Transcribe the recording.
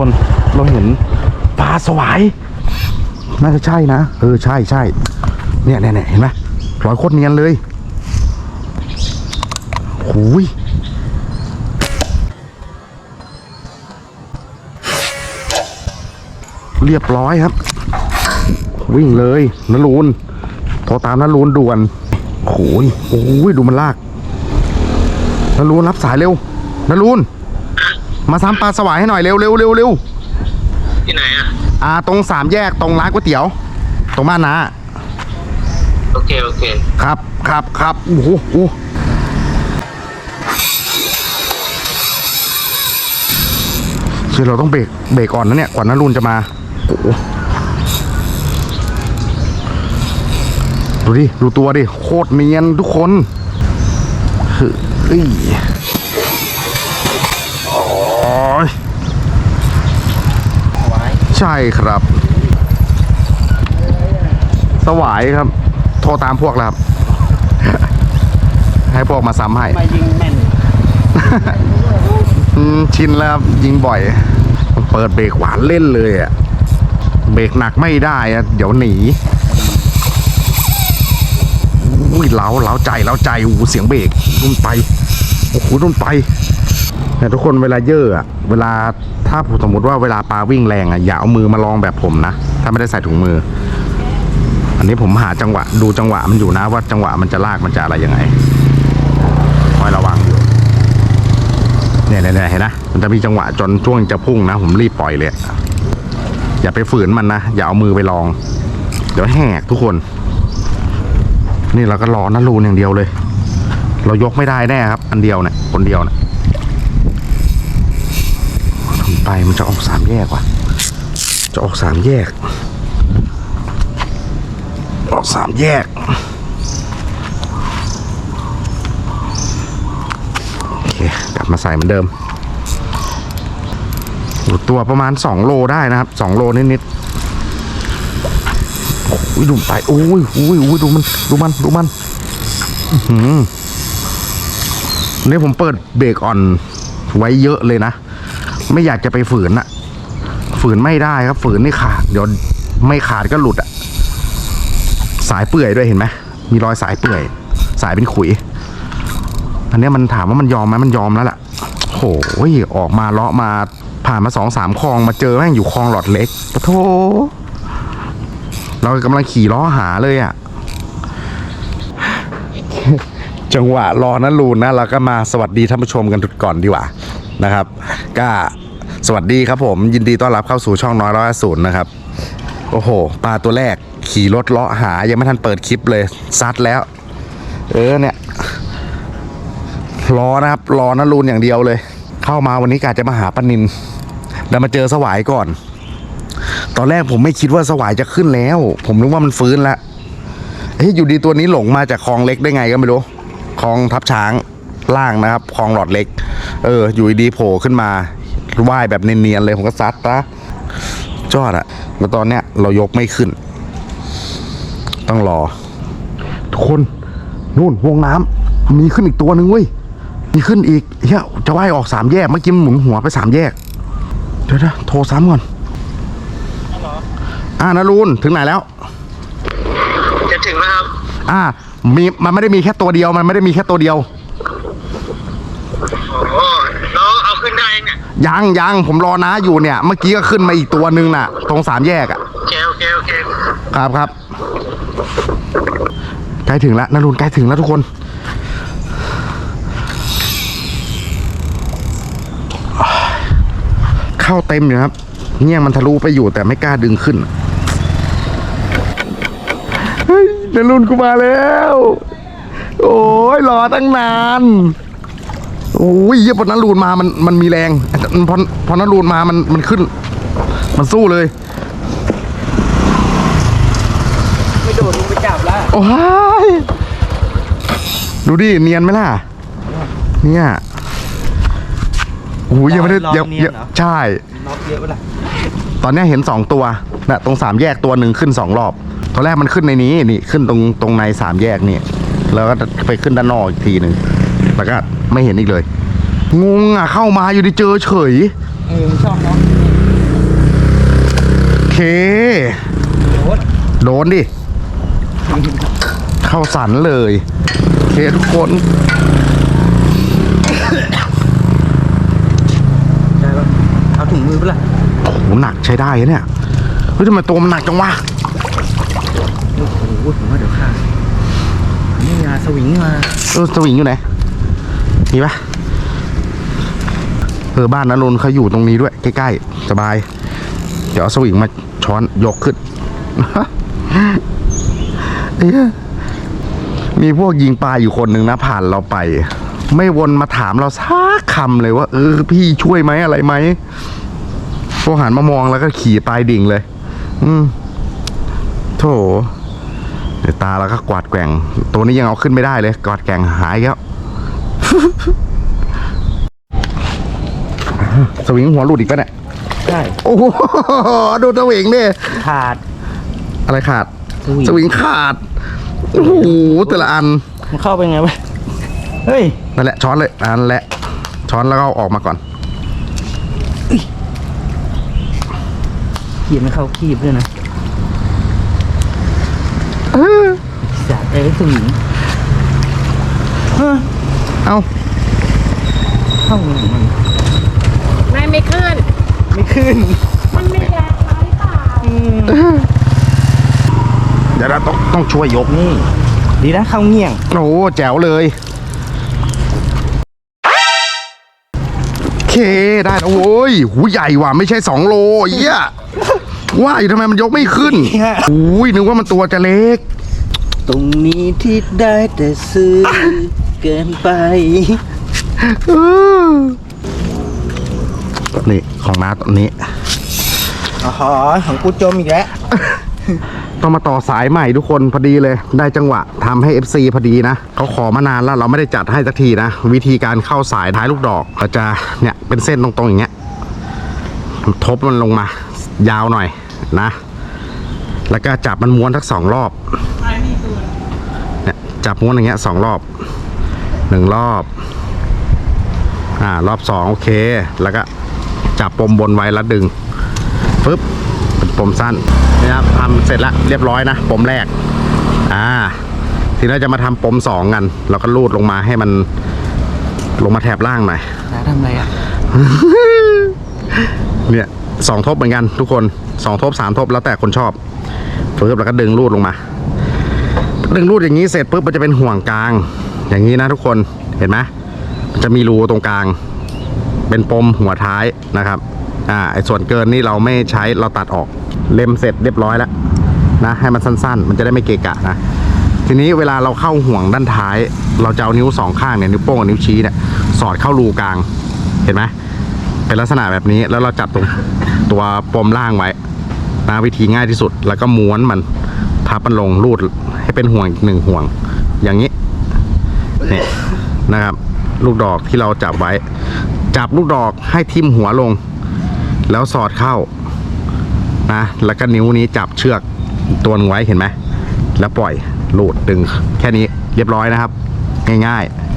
คนเราเห็นปลาสวาย น่าจะใช่นะ เออ ใช่ใช่เนี่ยเนี่ยเนี่ยเห็นไหมรอยโคตรเนียนเลยหูยเรียบร้อยครับ วิ่งเลยนรูนโทรตามนรูนด่วนโอ้ยโอ้ยดูมันลากนรูนรับสายเร็วนรูน มาซ้ำปลาสวายให้หน่อยเร็วเร็วเร็วเร็วที่ไหนอะ อ่า ตรงสามแยกตรงร้านก๋วยเตี๋ยว ตรงบ้านนาโอเค โอเค ครับครับครับโอ้โหโอ้โหคือเราต้องเบรกเบรกก่อนนะเนี่ย ก่อนนะรุนจะมาโอ้โหดูดิ ดูตัวดิ โคตรเนียนทุกคนเฮ้ยโอ้ย ใช่ครับ สวายครับ โทรตามพวกแล้วครับ ให้พวกมาซ้ำให้ มายิงแม่นอืมชินแล้วครับยิงบ่อย เปิดเบรกหวานเล่นเลยอะเบรกหนักไม่ได้อะเดี๋ยวหนีอุ้ยเล้าเล้าใจเล้าใจอู้เสียงเบรกรุ่นไปโอ้โหรุ่นไป เนี่ทุกคนเวลาเยอะอะเวลาถ้าผมสมมติว่าเวลาปลาวิ่งแรงอะอย่าเอามือมาลองแบบผมนะ ถ้าไม่ได้ใส่ถุงมือ อันนี้ผมหาจังหวะดูจังหวะมันอยู่นะ ว่าจังหวะมันจะลากมันจะอะไรยังไงคอยระวังอยู่เนี่ยเนี่ยเห็นนะมันจะมีจังหวะจนช่วงจะพุ่งนะ ผมรีบปล่อยเลยอย่าไปฝืนมันนะ อย่าเอามือไปลอง เดี๋ยวแหกทุกคน นี่เราก็รอนะรูนอย่างเดียวเลย เรายกไม่ได้แน่ครับ อันเดียวเนี่ยคนเดียวเนี่ย ไปมันจะออกสามแยกว่ะ จะออกสามแยก ออกสามแยก โอเค กลับมาใส่เหมือนเดิมตัวประมาณ 2 โลได้นะครับ 2 โลนิดๆโอ้ยดูไปโอ้ยโอ้ยโอ้ยดูมัน ดูมัน ดูมันอื้อหือนี่ผมเปิดเบรกอ่อนไว้เยอะเลยนะ ไม่อยากจะไปฝืนอะฝืนไม่ได้ครับ ฝืนนี่ขาดเดี๋ยวไม่ขาดก็หลุดอะสายเปื่อยด้วยเห็นไหมมีรอยสายเปื่อย สายเป็นขุย อันนี้มันถามว่ามันยอมไหมมันยอมแล้วล่ะโหยออกมาเลาะมาผ่านมาสองสามคลองมาเจอแม่งอยู่คลองหลอดเล็กปะโถเรากำลังขี่ล้อหาเลยอะ่ะ จังหวะรอนั้นรูนนะเราก็มาสวัสดีท่านผู้ชมกันทุกก่อนดีกว่า นะครับก็สวัสดีครับผมยินดีต้อนรับเข้าสู่ช่องน้อยร้อยศูนย์นะครับ โอ้โห ปลาตัวแรกขี่รถเลาะหา ยังไม่ทันเปิดคลิปเลยซัดแล้ว เออเนี่ยรอนะครับรอนะรูนอย่างเดียวเลย เข้ามาวันนี้กาจะมาหาปนินแล้วมาเจอสวายก่อน ตอนแรกผมไม่คิดว่าสวายจะขึ้นแล้ว ผมนึกว่ามันฟื้นแล้วเฮ้ยอยู่ดีตัวนี้หลงมาจากคลองเล็กได้ไงก็ไม่รู้คลองทับช้าง ล่างนะครับคลองหลอดเล็ก เออ อยู่ดีๆโผล่ขึ้นมาว่ายแบบเนียนๆเลยผมก็ซัดปะจอดอะแล้วตอนเนี้ยเรายกไม่ขึ้น ต้องรอ ทุกคน นู่นวงน้ำมีขึ้นอีกตัวหนึ่งเว้ย มีขึ้นอีกเฮียจะว่ายออกสามแยกเมื่อกี้มันหมุนหัวไปสามแยก เดี๋ยวนะโทรซ้ำก่อนอ่านารูนถึงไหนแล้ว จะถึงแล้วครับ อ่า มีมันไม่ได้มีแค่ตัวเดียว มันไม่ได้มีแค่ตัวเดียว โอ้โหน้องเอาขึ้นได้ยังเนี่ยยังยังผมรอน้าอยู่เนี่ย เมื่อกี้ก็ขึ้นมาอีกตัวหนึ่งน่ะ ตรงสามแยกอะ โอเคโอเคโอเคครับครับใกล้ถึงแล้วนารุนใกล้ถึงแล้วทุกคน เข้าเต็มอยู่ครับเนี่ยมันทะลุไปอยู่แต่ไม่กล้าดึงขึ้นเฮ้ยนารุนกูมาแล้ว โอ้ยรอตั้งนาน โอ้ยเยี่ยพอนารูนมามันมันมีแรงพอพอนารูนมามันมันขึ้น มันสู้เลย ไม่โดดลงไปจับแล้ว โอ้ยดูดิเนียนไหมล่ะ เนี่ยโอ้ยยังไม่ได้ยังยังใช่ น็อกเยอะไปละตอนเนี้ยเห็นสองตัวนะตรงสามแยกตัวหนึ่งขึ้นสองรอบตอนแรกมันขึ้นในนี้นี่ขึ้นตรงตรงในสามแยกนี่แล้วก็ไปขึ้นด้านนอกอีกทีหนึ่งแล้วก็ ไม่เห็นอีกเลย งงอะเข้ามาอยู่ดีเจอเฉย เออชอบเนาะโอ๊ตโดนดิ เข้าสันเลย โอเคทุกคน ได้ปะเอาถุงมือปะล่ะโอ้โหหนักใช้ได้อะเนี่ย เฮ้ยทำไมตัวมันหนักจังวะ โอ้โหผมว่าเดี๋ยวขาดนี่งาสวิงมา เออสวิงอยู่ไหน มีปะเออบ้านนรนเขาอยู่ตรงนี้ด้วย ใกล้ๆ สบาย เดี๋ยวเอาสวิงมาช้อนยกขึ้นเอ้ยมีพวกยิงปลาอยู่คนหนึ่งนะผ่านเราไป ไม่วนมาถามเราสักคำเลยว่า เออ พี่ช่วยไหมอะไรไหมพวกหันมามองแล้วก็ขี่ตายดิ่งเลย อืมโถเดี๋ยวตาแล้วก็กวาดแกว่ง ตัวนี้ยังเอาขึ้นไม่ได้เลย กวาดแกว่งหายแล้ว สวิงหัวหลุดอีกปะเนี่ย ใช่โอ้โห ดูสวิงดิขาด อะไรขาด สวิง สวิงขาด โอ้โห แต่ละอัน มันเข้าไปไงวะเฮ้ย นั่นแหละช้อนเลยอันแหละ ช้อนแล้วก็เอาออกมาก่อน ขีบไม่เข้าขีบด้วยนะจัดเอ้ยสวิงเฮ้ย เอ้าเข้าไงของมันไม่ไม่ขึ้น ไม่ขึ้น มันไม่แรงไปเปล่าอืมเดี๋ยวเราต้องต้องช่วยยกนี่ ดีนะเข้าเงี่ยง โอ้โหแจ๋วเลย โอเคได้แล้วโว้ยหูใหญ่ว่ะไม่ใช่สองโลเหี้ยว่าอยู่ทำไมมันยกไม่ขึ้นอุ้ยนึกว่ามันตัวจะเล็ก ตรงนี้ที่ได้แต่ซื้อ เกินไปเออนี่ของน้าตอนนี้อ๋อของกูจมอีกแล้ว ต้องมาต่อสายใหม่ทุกคนพอดีเลย ได้จังหวะทำให้ FC พอดีนะเขาขอมานานแล้วเราไม่ได้จัดให้สักทีนะ วิธีการเข้าสายท้ายลูกดอกเราจะเนี่ยเป็นเส้นตรงๆอย่างเงี้ยทบมันลงมา ยาวหน่อยนะ แล้วก็จับมันม้วนทักสองรอบเนี่ยจับม้วนอย่างเงี้ยสองรอบ หนึ่งรอบ อ่ารอบสองโอเค แล้วก็จับปมบนไว้แล้วดึงปึ๊บเป็นปมสั้นนะครับทำเสร็จแล้วเรียบร้อยนะปมแรก อ่า ทีนี้เราจะมาทำปมสองกันเราก็ลูดลงมาให้มันลงมาแถบล่างหน่อยน้าทำอะไรอะ เนี่ยสองทบเหมือนกันทุกคนสองทบสามทบแล้วแต่คนชอบปึ๊บแล้วก็ดึงรูดลงมา ดึงรูดอย่างนี้เสร็จปุ๊บมันจะเป็นห่วงกลาง อย่างนี้นะทุกคนเห็นไหมมันจะมีรูตรงกลาง เป็นปมหัวท้ายนะครับอ่าไอ้ส่วนเกินนี่เราไม่ใช้เราตัดออกเล็มเสร็จเรียบร้อยแล้วนะให้มันสั้นๆ มันจะได้ไม่เกะกะนะทีนี้เวลาเราเข้าห่วงด้านท้าย เราจะเอานิ้วสองข้างเนี่ยนิ้วโป้งกับนิ้วชี้เนี่ยสอดเข้ารูกลางเห็นไหมเป็นลักษณะแบบนี้แล้วเราจับตรงตัวปมล่างไว้นะวิธีง่ายที่สุดแล้วก็ม้วนมันพับมันลงรูดให้เป็นห่วงอีกหนึ่งห่วง อย่างนี้ นี่นะครับ ลูกดอกที่เราจับไว้ จับลูกดอกให้ทิ่มหัวลง แล้วสอดเข้านะแล้วก็นิ้วนี้จับเชือกตัวนึงไว้เห็นไหมแล้วปล่อยหลุดดึงแค่นี้เรียบร้อยนะครับ ง่ายๆ